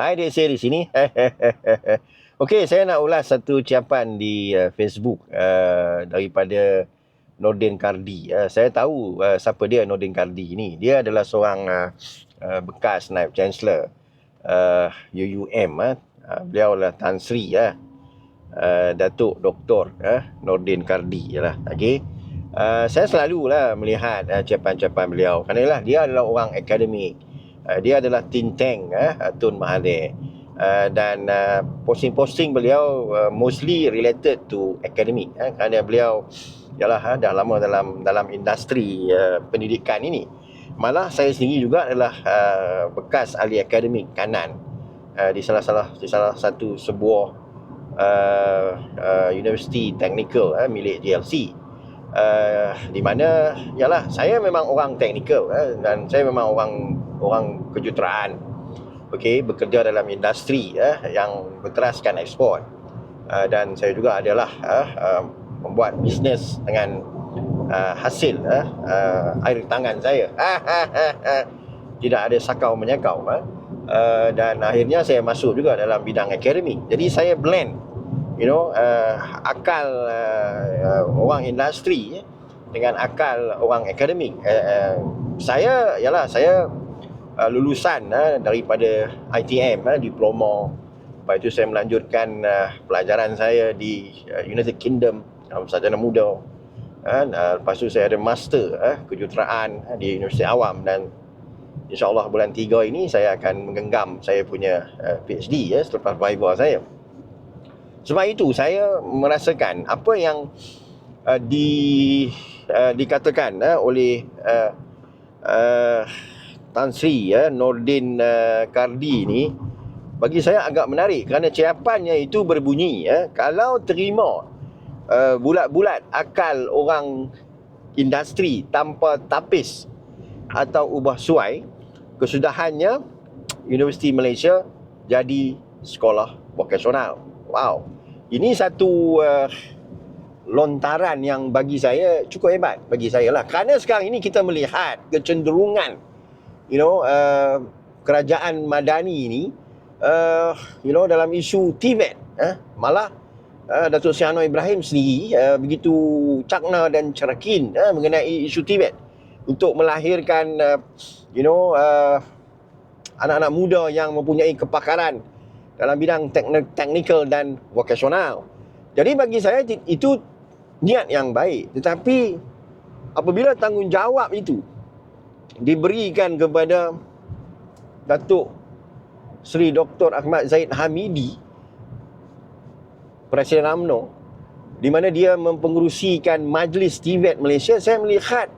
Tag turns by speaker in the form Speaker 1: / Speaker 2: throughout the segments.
Speaker 1: Hai dia saya di sini. Okey, saya nak ulas satu ucapan di uh, Facebook uh, daripada Nordin Kardi. Uh, saya tahu uh, siapa dia Nordin Kardi ni. Dia adalah seorang uh, uh, bekas naib chancellor uh, UUM. Uh. Uh, beliau adalah Tan Sri uh, uh, Datuk Doktor uh, Nordin Kardi lah. Okey. Uh, saya selalulah melihat uh, ucapan-ucapan beliau kerana lah, dia adalah orang akademik. Uh, dia adalah think tank uh, Tun Mahathir. Uh, dan uh, posting-posting beliau uh, mostly related to academic uh, kerana beliau ialah uh, dah lama dalam dalam industri uh, pendidikan ini malah saya sendiri juga adalah uh, bekas ahli akademik kanan uh, di salah-salah di salah satu sebuah uh, uh, universiti technical uh, milik JLC uh, di mana ialah saya memang orang teknikal uh, dan saya memang orang orang kejuruteraan okey bekerja dalam industri ya yang berteraskan ekspor. Uh, dan saya juga adalah uh, uh, membuat bisnes dengan uh, hasil uh, uh, air tangan saya. Tidak ada sakau menyakau uh, uh, dan akhirnya saya masuk juga dalam bidang akademik. Jadi saya blend you know uh, akal uh, orang industri dengan akal orang akademik. Uh, uh, saya ialah saya uh, lulusan uh, daripada ITM uh, diploma. Lepas itu saya melanjutkan uh, pelajaran saya di uh, United Kingdom dalam sarjana muda. Uh, uh, lepas itu saya ada master uh, kejuruteraan uh, di Universiti Awam. Dan insyaAllah bulan 3 ini saya akan menggenggam saya punya uh, PhD ya, selepas viva saya. Sebab itu saya merasakan apa yang uh, di uh, dikatakan uh, oleh uh, uh, Tan Sri ya Nordin uh, Kardi ni bagi saya agak menarik kerana ciapannya itu berbunyi ya kalau terima uh, bulat-bulat akal orang industri tanpa tapis atau ubah suai kesudahannya Universiti Malaysia jadi sekolah vokasional. Wow. Ini satu uh, lontaran yang bagi saya cukup hebat bagi saya lah. Kerana sekarang ini kita melihat kecenderungan you know uh, kerajaan madani ini uh, you know dalam isu Tibet uh, malah uh, Datuk Seri Anwar Ibrahim sendiri uh, begitu cakna dan cerakin uh, mengenai isu Tibet untuk melahirkan uh, you know uh, anak-anak muda yang mempunyai kepakaran dalam bidang teknik, teknikal dan vokasional. Jadi bagi saya itu niat yang baik tetapi apabila tanggungjawab itu diberikan kepada Datuk Seri Dr. Ahmad Zaid Hamidi Presiden UMNO di mana dia mempengerusikan Majlis Tibet Malaysia saya melihat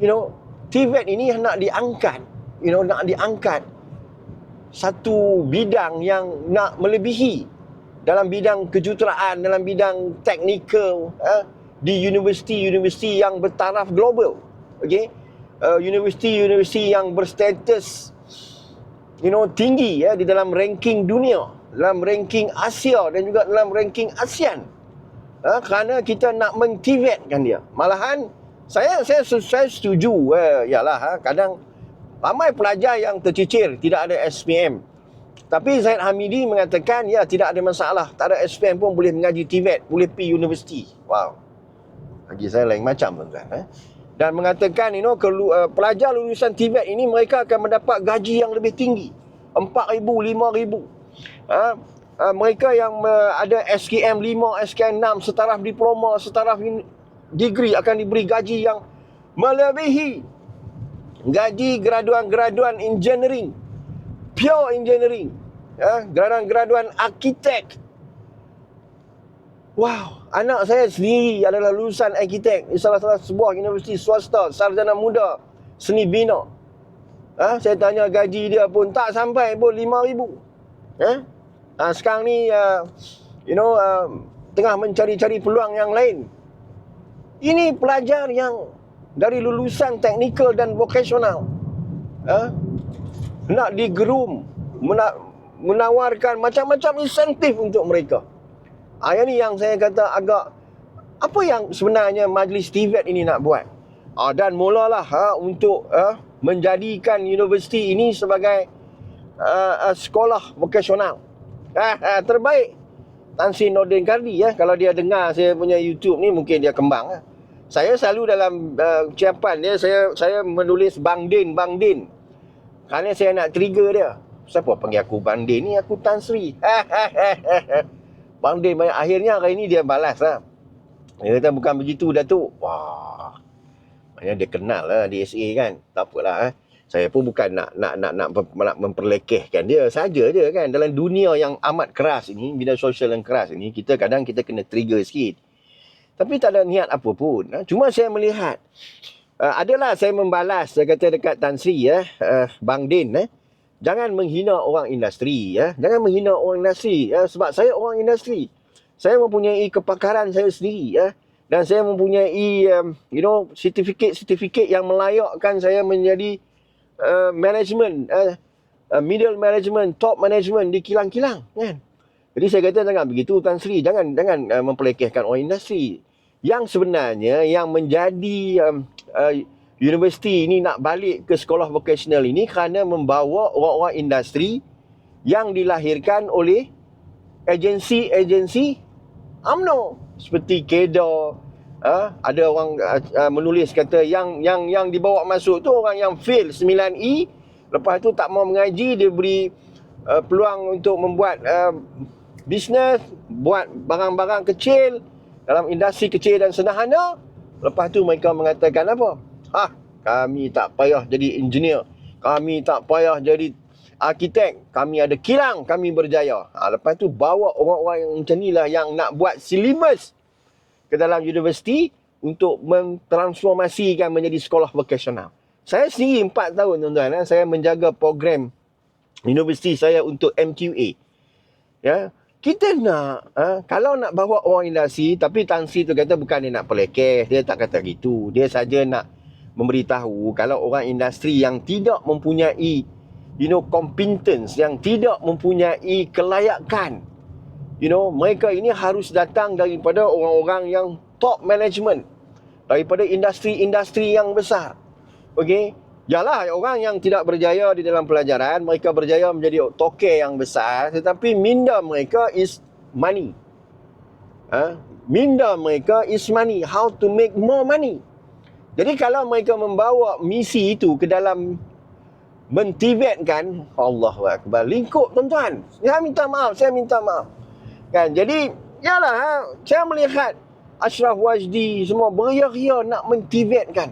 Speaker 1: you know Tibet ini nak diangkat you know nak diangkat satu bidang yang nak melebihi dalam bidang kejuruteraan dalam bidang teknikal eh, di universiti-universiti yang bertaraf global okey universiti-universiti yang berstatus you know tinggi ya di dalam ranking dunia, dalam ranking Asia dan juga dalam ranking ASEAN. Ha, kerana kita nak mengtivetkan dia. Malahan saya saya saya setuju uh, yalah ha, kadang ramai pelajar yang tercicir tidak ada SPM. Tapi Zaid Hamidi mengatakan ya tidak ada masalah, tak ada SPM pun boleh mengaji TVET, boleh pergi universiti. Wow. Bagi saya lain macam tuan-tuan eh dan mengatakan you know kelu, uh, pelajar lulusan Tibet ini mereka akan mendapat gaji yang lebih tinggi. 4000 5000 ha? Uh, mereka yang uh, ada SKM 5 SKM 6 setaraf diploma setaraf degree akan diberi gaji yang melebihi gaji graduan-graduan engineering. Pure engineering. Ya graduan-graduan arkitek Wow, anak saya sendiri adalah lulusan arkitek di salah salah sebuah universiti swasta, sarjana muda, seni bina. Ha, saya tanya gaji dia pun tak sampai pun RM5,000. Ha? ha? sekarang ni, uh, you know, uh, tengah mencari-cari peluang yang lain. Ini pelajar yang dari lulusan teknikal dan vokasional. Ha? Nak digerum, menawarkan macam-macam insentif untuk mereka. Ah ini yang saya kata agak apa yang sebenarnya majlis TVET ini nak buat? Ah dan mulalah ha, untuk ha, menjadikan universiti ini sebagai uh, sekolah vokasional. Uh, uh, terbaik. Tan Sri Nordin Kardi ya. Kalau dia dengar saya punya YouTube ni mungkin dia kembang. Uh. Saya selalu dalam uh, ucapan dia saya saya menulis Bang Din, Bang Din. Kerana saya nak trigger dia. Siapa panggil aku Bang Din ni? Aku Tan Sri. Bang Din banyak. Akhirnya hari ni dia balas lah. Dia kata bukan begitu Datuk. Wah. Maknanya dia kenal lah DSA kan. Tak apalah. Eh saya pun bukan nak nak nak nak, nak memperlekehkan dia saja je kan dalam dunia yang amat keras ini bidang sosial yang keras ini kita kadang kita kena trigger sikit tapi tak ada niat apa pun ha? cuma saya melihat uh, adalah saya membalas saya kata dekat Tan Sri ya uh, Bang Din eh jangan menghina orang industri ya. Jangan menghina orang industri ya. Sebab saya orang industri. Saya mempunyai kepakaran saya sendiri ya. Dan saya mempunyai um, you know sertifikat-sertifikat yang melayakkan saya menjadi uh, management, uh, uh, middle management, top management di kilang-kilang, kan? Jadi saya kata jangan begitu Tan Sri, jangan jangan uh, mempelekehkan orang industri. Yang sebenarnya yang menjadi um, uh, universiti ini nak balik ke sekolah vocational ini kerana membawa orang-orang industri yang dilahirkan oleh agensi-agensi UMNO. Seperti KEDA, Ha? ada orang uh, menulis kata yang yang yang dibawa masuk tu orang yang fail 9E lepas tu tak mau mengaji dia beri uh, peluang untuk membuat uh, bisnes buat barang-barang kecil dalam industri kecil dan sederhana. Lepas tu mereka mengatakan apa ha kami tak payah jadi engineer kami tak payah jadi arkitek kami ada kilang kami berjaya ha, lepas tu bawa orang-orang yang macam ni lah yang nak buat silibus ke dalam universiti untuk mentransformasikan menjadi sekolah vokasional. Saya sendiri empat tahun tuan-tuan, eh, saya menjaga program universiti saya untuk MQA. Ya, kita nak ha, kalau nak bawa orang industri tapi Tan Sri tu kata bukan dia nak pelekeh, dia tak kata gitu. Dia saja nak memberitahu kalau orang industri yang tidak mempunyai you know competence yang tidak mempunyai kelayakan. You know mereka ini harus datang daripada orang-orang yang top management daripada industri-industri yang besar. Okey Yalah orang yang tidak berjaya di dalam pelajaran mereka berjaya menjadi toke yang besar tetapi minda mereka is money. Ha? minda mereka is money how to make more money jadi kalau mereka membawa misi itu ke dalam mentivetkan Allah Akbar lingkup tuan-tuan saya minta maaf saya minta maaf Kan? Jadi, yalah, ha, saya melihat Ashraf Wajdi semua beria-ria nak mentivetkan.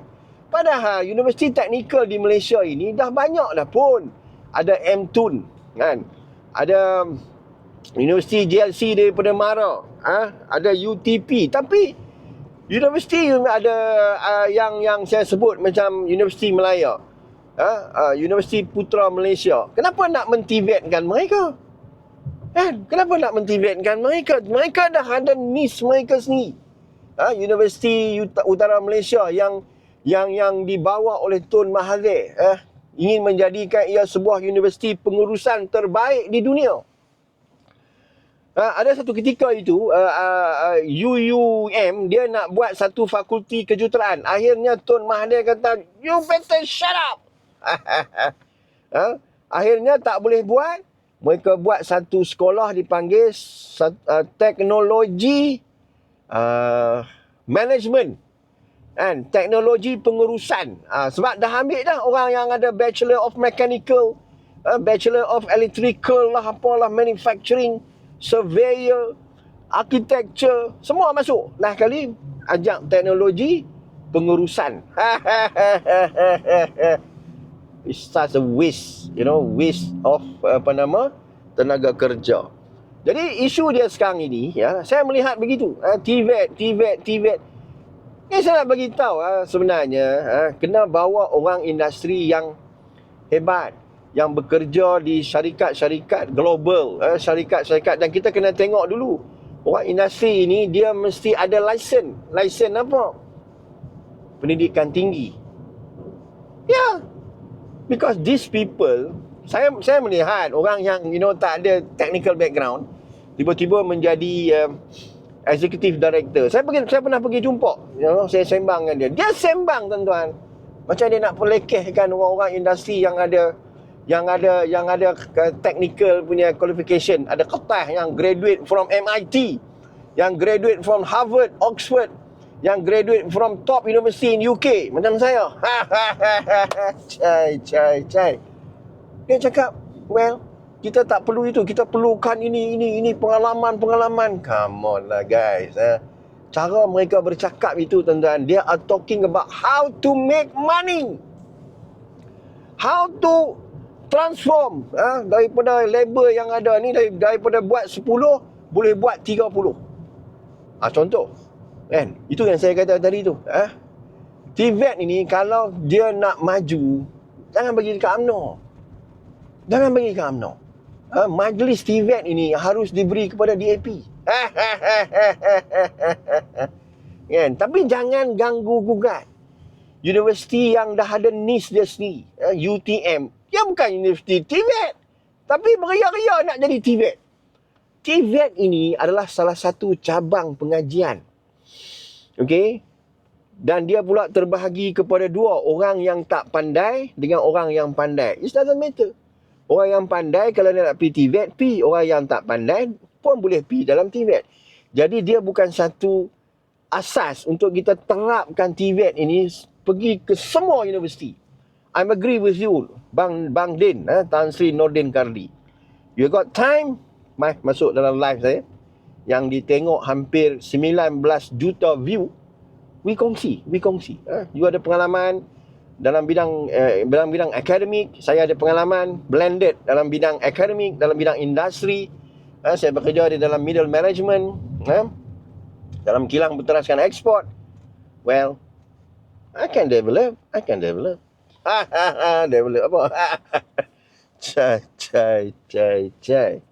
Speaker 1: Padahal Universiti Teknikal di Malaysia ini dah banyak dah pun. Ada MTUN, kan? Ada Universiti JLC daripada Mara, ha? ada UTP. Tapi Universiti ada uh, yang yang saya sebut macam Universiti Melaya. Ha? Uh, Universiti Putra Malaysia. Kenapa nak mentivetkan mereka? Kan? Kenapa nak mentivetkan mereka? Mereka dah ada nis mereka sendiri. Ha? Universiti Utara Malaysia yang yang yang dibawa oleh Tun Mahathir eh, ingin menjadikan ia sebuah universiti pengurusan terbaik di dunia. Ha, ada satu ketika itu uh, uh, UUM dia nak buat satu fakulti kejuruteraan. Akhirnya Tun Mahathir kata, "You better shut up." ha? Akhirnya tak boleh buat mereka buat satu sekolah dipanggil uh, teknologi uh, management kan teknologi pengurusan uh, sebab dah ambil dah orang yang ada bachelor of mechanical uh, bachelor of electrical lah apalah manufacturing surveyor architecture semua masuk. Lah kali ajak teknologi pengurusan. It's such a waste you know waste of apa nama tenaga kerja. Jadi isu dia sekarang ini ya saya melihat begitu. Uh, TVET TVET TVET ni saya nak bagi tahu uh, sebenarnya uh, kena bawa orang industri yang hebat yang bekerja di syarikat-syarikat global uh, syarikat-syarikat. Dan kita kena tengok dulu orang industri ini dia mesti ada lisen lisen apa? Pendidikan tinggi. Ya. Because these people saya saya melihat orang yang you know tak ada technical background tiba-tiba menjadi uh, executive director. Saya pergi saya pernah pergi jumpa you know saya sembang dengan dia. Dia sembang tuan-tuan. Macam dia nak pelekehkan orang-orang industri yang ada yang ada yang ada technical punya qualification, ada kertas yang graduate from MIT, yang graduate from Harvard, Oxford, yang graduate from top university in UK macam saya. cai cai cai. Dia cakap, well, kita tak perlu itu, kita perlukan ini ini ini pengalaman-pengalaman. Come on lah guys, eh. Cara mereka bercakap itu tuan-tuan, they are talking about how to make money. How to transform ha, daripada labor yang ada ni dari, daripada buat 10 boleh buat 30. Ah ha, contoh. Kan? Itu yang saya kata tadi tu, ha? TVET ini kalau dia nak maju jangan bagi dekat UMNO. Jangan bagi dekat UMNO. Ha, majlis TVET ini harus diberi kepada DAP. kan? Tapi jangan ganggu gugat. Universiti yang dah ada NIS dia sendiri, uh, UTM, dia bukan universiti TVET. Tapi beria-ria nak jadi TVET. TVET ini adalah salah satu cabang pengajian. Okey? Dan dia pula terbahagi kepada dua, orang yang tak pandai dengan orang yang pandai. It doesn't matter. Orang yang pandai kalau dia nak pergi TVET, pergi. Orang yang tak pandai pun boleh pergi dalam TVET. Jadi dia bukan satu asas untuk kita terapkan TVET ini pergi ke semua universiti. I'm agree with you, Bang Bang Din, eh, Tan Sri Nordin Kardi. You got time, mai masuk dalam live saya yang ditengok hampir 19 juta view. We kongsi, we kongsi. Eh. You ada pengalaman dalam bidang eh, dalam bidang akademik, saya ada pengalaman blended dalam bidang akademik, dalam bidang industri. Eh, saya bekerja di dalam middle management, eh, dalam kilang berteraskan ekspor. Well, I can develop, I can develop. Ha, develop apa? cai, cai, cai, cai.